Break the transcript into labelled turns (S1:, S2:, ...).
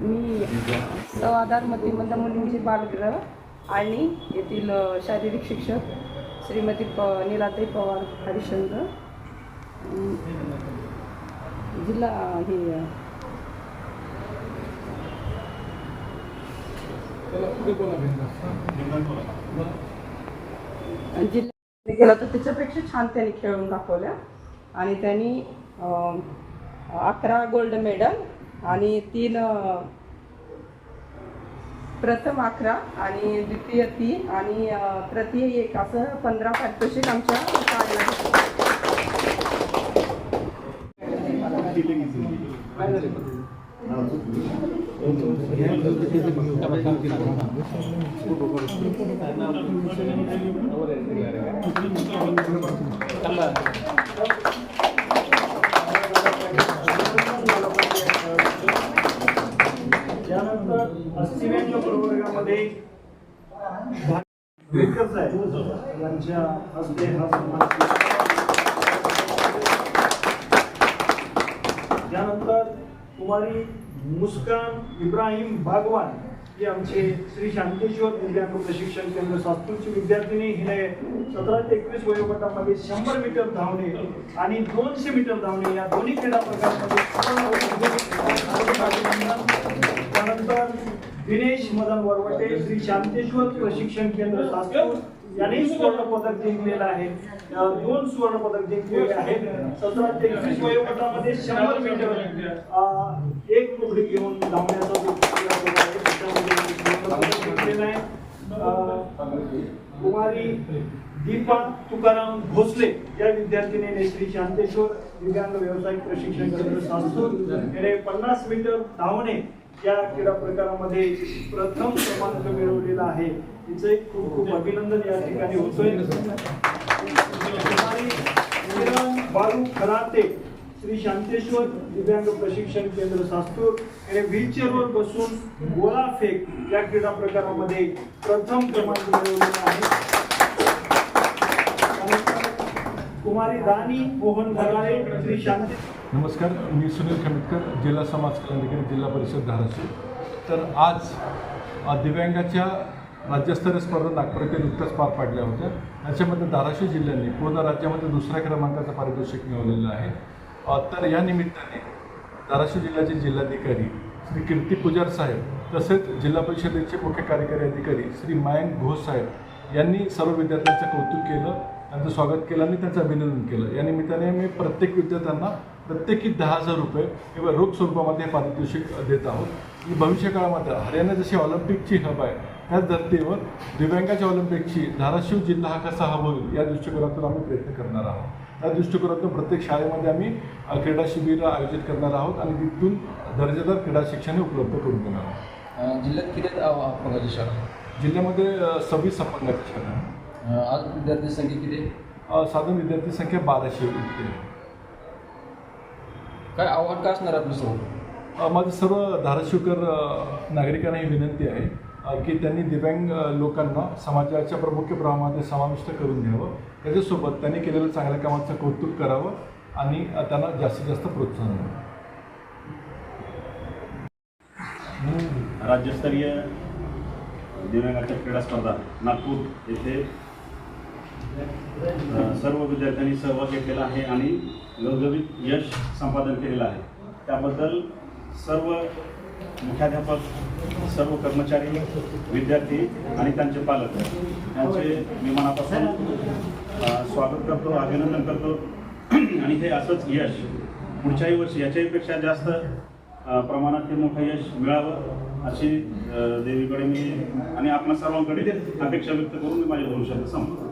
S1: मी सवादार आधार मुलींची बालगृह आणि येथील शारीरिक शिक्षक श्रीमती प निलाताई पवार हरिश्चंद्र जिल्हा हे जिल्ह्यामध्ये गेला तर त्याच्यापेक्षा छान त्यांनी खेळून दाखवल्या. आणि त्यांनी अकरा गोल्ड मेडल आणि तीन प्रथम अकरा आणि द्वितीय तीन आणि तृतीय एक असं पंधरा पारितोषिक आमच्या शाळेला. भेटलं.
S2: प्रवर्गामध्ये यांच्या हस्ते हा सन्मान त्यानंतर कुमारी मुस्कान इब्राहिम भागवान हे आमचे श्री शांतेश्वर दिव्यांग प्रशिक्षण केंद्र सास्तूरची विद्यार्थिनी हिने सतरा ते एकवीस वयोगटामध्ये शंभर मीटर धावणे आणि दोनशे मीटर धावणे या दोन्ही क्रीडा प्रकारामध्ये दिनेश वरवटे श्री शांतेश्वर प्रशिक्षण केंद्र सास्तूर यांनी सुवर्ण पदक जिंकलेलं आहे. दोन सुवर्ण पदक जिंकलेले आहेत. सतरा ते एकवीस वयोगटामध्ये शंभर मीटर एक तुकडी घेऊन धावण्याचा कुमारी दीपा तुकाराम भोसले या विद्यार्थिनीने श्री शांतेश्वर दिव्यांग व्यावसायिक प्रशिक्षण केंद्र सास्तूर याने पन्नास मीटर धावणे या क्रीडा प्रकारामध्ये प्रथम क्रमांक मिळवलेला आहे. तिचं एक खूप खूप अभिनंदन या ठिकाणी होतोय. बालू खराते श्री शांतेश्वर दिव्यांग प्रशिक्षण केंद्र सास्तूर याने व्हीलचेअरवर बसून गोळा फेक या क्रीडा प्रकारामध्ये प्रथम क्रमांक मिळवलेला आहे. कुमारी दानी मोहन भराळे श्री शांती
S3: नमस्कार मी सुनील खमितकर जिल्हा समाज कल्याण अधिकारी जिल्हा परिषद धाराशिव. तर आज दिव्यांगाच्या राज्यस्तरीय स्पर्धा नागपूर येथे नुकत्याच पार पाडल्या होत्या. याच्यामध्ये धाराशिव जिल्ह्याने पूर्ण राज्यामध्ये दुसऱ्या क्रमांकाचं पारितोषिक मिळवलेलं आहे. तर या निमित्ताने धाराशिव जिल्ह्याचे जिल्हाधिकारी श्री कीर्ती पुजार साहेब तसेच जिल्हा परिषदेचे मुख्य कार्यकारी अधिकारी श्री मयंक घोष साहेब यांनी सर्व विद्यार्थ्यांचं कौतुक केलं त्यांचं स्वागत केलं आणि त्यांचं अभिनंदन केलं. या निमित्ताने मी प्रत्येक विद्यार्थ्यांना प्रत्येकी दहा हजार रुपये किंवा रोख स्वरूपामध्ये पारितोषिक देत आहोत. आणि भविष्य काळामध्ये हरियाणा जशी ऑलिम्पिकची हब आहे त्याच धर्तीवर दिव्यांगाच्या ऑलिम्पिकची धाराशिव जिल्हा हा कसा हब होईल या दृष्टिकोनातून आम्ही प्रयत्न करणार आहोत. त्या दृष्टिकोनातून प्रत्येक शाळेमध्ये आम्ही क्रीडा शिबिर आयोजित करणार आहोत आणि तिथून दर्जेदार क्रीडा शिक्षण उपलब्ध करून देणार आहोत.
S4: जिल्ह्यात किती अपंगाची शाळा?
S3: जिल्ह्यामध्ये सव्वीस अपंगाची शाळा
S4: आज विद्यार्थी संख्या किती
S3: साधारण विद्यार्थी संख्या बाराशे इतकी आहे.
S4: काय आव्हान काय असणार आपलं समोर
S3: अ, माझं सर्व धाराशिवकर नागरिकांना ही विनंती आहे की त्यांनी दिव्यांग लोकांना समाजाच्या प्रमुख प्रवाहामध्ये समाविष्ट करून घ्यावं. त्याच्यासोबत त्यांनी केलेल्या चांगल्या कामाचं कौतुक करावं आणि त्यांना जास्तीत जास्त प्रोत्साहन द्यावं.
S5: राज्यस्तरीय दिव्यांगाच्या क्रीडा स्पर्धा नागपूर येथे सर्व विद्यार्थ्यांनी सहभाग घेतलेला आहे आणि गवगवीत यश संपादन केलेलं आहे. त्याबद्दल सर्व मुख्याध्यापक सर्व कर्मचारी विद्यार्थी आणि त्यांचे पालक यांचे मी मनापासून स्वागत करतो अभिनंदन करतो. आणि हे असंच यश पुढच्याही वर्षी याच्याहीपेक्षा जास्त प्रमाणात ते मोठं यश मिळावं अशी देवीकडे मी आणि आपणा सर्वांकडे अपेक्षा व्यक्त करून मी माझ्या भविष्यात संपतो